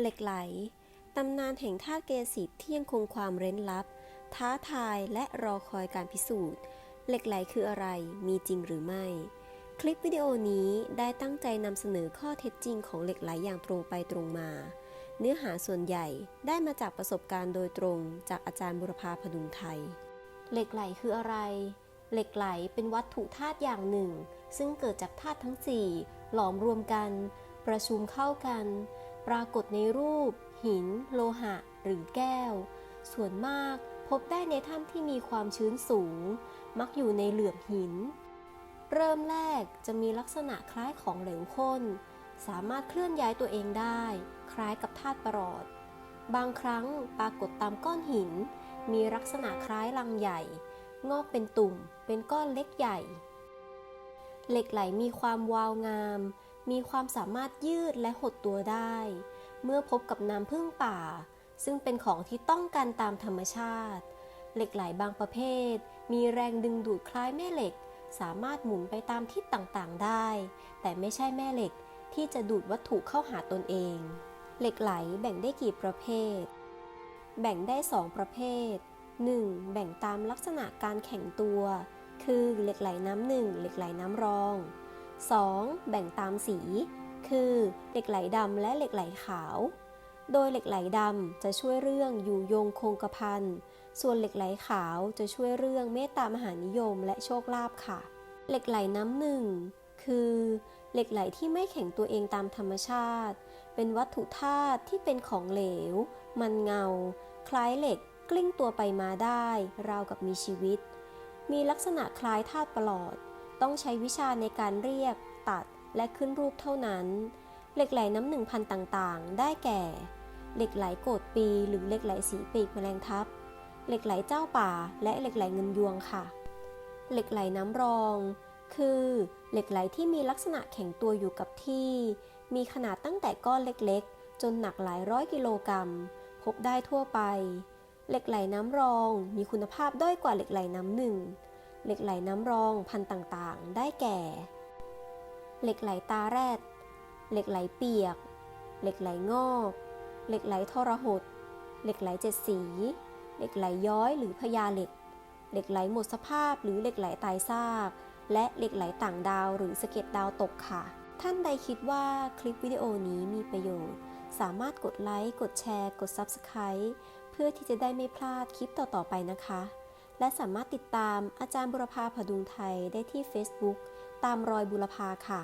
เหล็กไหล ตำนานแห่งท่าตุเกสิทที่ยังคงความเร้นลับ ท้าทายและรอคอยการพิสูจน์ เหล็กไหลคืออะไร มีจริงหรือไม่ คลิปวิดีโอนี้ได้ตั้งใจนำเสนอข้อเท็จจริงของเหล็กไหลอย่างตรงไปตรงมา เนื้อหาส่วนใหญ่ได้มาจากประสบการณ์โดยตรงจากอาจารย์บุรพาพดุงไทย เหล็กไหลคืออะไร เหล็กไหลเป็นวัตถุธาตุอย่างหนึ่ง ซึ่งเกิดจากธาตุทั้ง 4 หลอมรวมกัน ประชุมเข้ากัน ปรากฏในรูป หิน โลหะ หรือแก้ว ส่วนมากพบได้ในถ้ำที่มีความชื้นสูง มักอยู่ในเหลือบหิน เริ่มแรกจะมีลักษณะคล้ายของเหลวข้น สามารถเคลื่อนย้ายตัวเองได้ คล้ายกับธาตุประหลอด บางครั้งปรากฏตามก้อนหิน มีลักษณะคล้ายรังใหญ่ งอกเป็นตุ่ม เป็นก้อนเล็กใหญ่ เหล็กไหลมีความวาวงาม มีความสามารถยืดและหดตัวได้ เมื่อพบกับน้ำพึ่งป่า ซึ่งเป็นของที่ต้องการตามธรรมชาติ เหล็กไหลบางประเภท มีแรงดึงดูดคล้ายแม่เหล็ก สามารถหมุนไปตามทิศต่างๆได้ แต่ไม่ใช่แม่เหล็กที่จะดูดวัตถุเข้าหาตนเอง เหล็กไหลแบ่งได้กี่ประเภท แบ่งได้ 2 ประเภท 1. แบ่งตามลักษณะการแข็งตัว คือเหล็กไหลน้ำหนึ่งเหล็กไหลน้ำรอง 2. แบ่งตามสี คือเหล็กไหลดำและเหล็กไหลขาว โดยเหล็กไหลดำจะช่วยเรื่องอยู่ยงคงกระพันส่วนเหล็กไหลขาวจะช่วยเรื่องเมตตามหานิยมและโชคลาภค่ะ เหล็กไหลน้ำหนึ่งคือเหล็กไหลที่ไม่แข็งตัวเองตามธรรมชาติ เป็นวัตถุธาตุที่เป็นของเหลว มันเงา คล้ายเหล็กกลิ้งตัวไปมาได้ ราวกับมีชีวิต มีลักษณะคล้ายธาตุประหลอด ต้องใช้วิชาในการเรียก ตัด และขึ้นรูปเท่านั้น เหล็กไหลน้ำหนึ่งพันต่างๆ ได้แก่ เหล็กไหลโกดปี หรือเหล็กไหลสีปีกแมลงทับ เหล็กไหลเจ้าป่า และเหล็กไหลเงินยวงค่ะ เหล็กไหลน้ำรอง คือ เหล็กไหลที่มีลักษณะแข็งตัวอยู่กับที่ มีขนาดตั้งแต่ก้อนเล็กๆ จนหนักหลายร้อยกิโลกรัม พบได้ทั่วไป เหล็กไหลน้ำรอง มีคุณภาพด้อยกว่าเหล็กไหลน้ำหนึ่ง เหล็กไหลน้ำรองพันธุ์ต่างๆ ได้แก่ เหล็กไหลตาแรด เหล็กไหลเปียก เหล็กไหลงอก เหล็กไหลทรหด เหล็กไหลเจ็ดสี เหล็กไหลย้อยหรือพญาเหล็ก เหล็กไหลหมดสภาพหรือเหล็กไหลตายซาก และเหล็กไหลต่างดาวหรือสะเก็ดดาวตกค่ะ ท่านใดคิดว่าคลิปวิดีโอนี้มีประโยชน์ สามารถกดไลค์ กดแชร์ กด Subscribe เพื่อที่จะได้ไม่พลาดคลิปต่อๆไปนะคะ และสามารถติดตามอาจารย์บุรพาผดุงไทยได้ที่ Facebook ตามรอยบุรพาค่ะ